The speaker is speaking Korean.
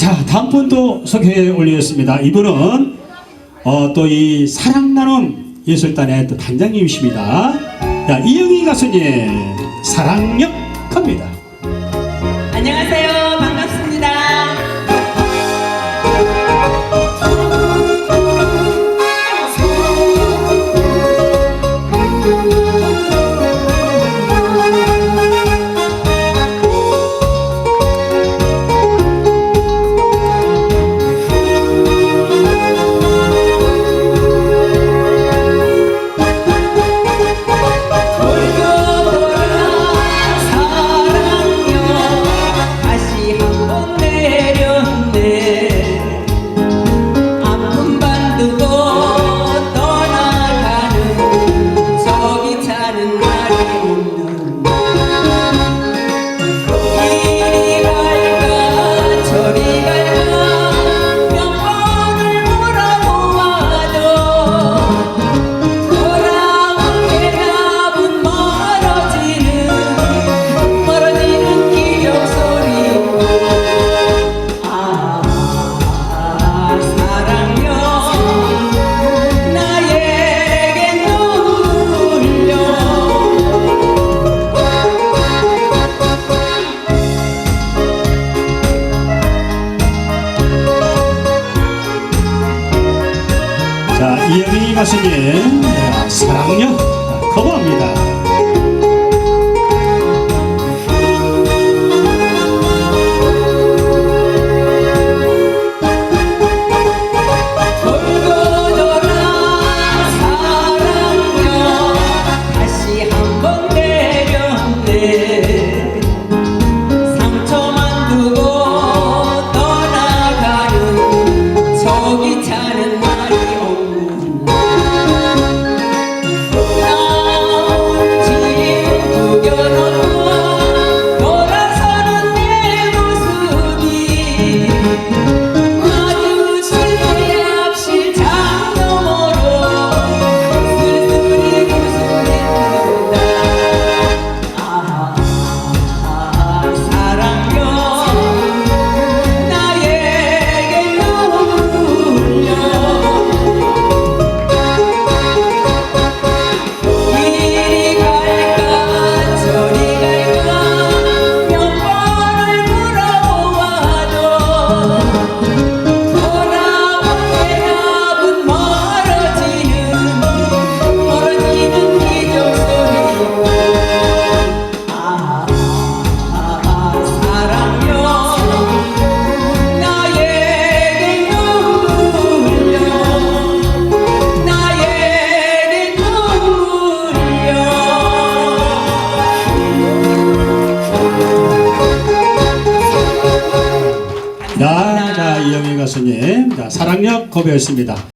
자 다음 분도 소개해 올리겠습니다. 이분은 어, 또 이 사랑나눔 예술단의 또 단장님이십니다. 자, 이영희 가수님 사랑역 예리 가수님 네, 사랑요 아, 커버합니다. 자, 자, 이영희 가수님. 자, 사랑력 거부였습니다.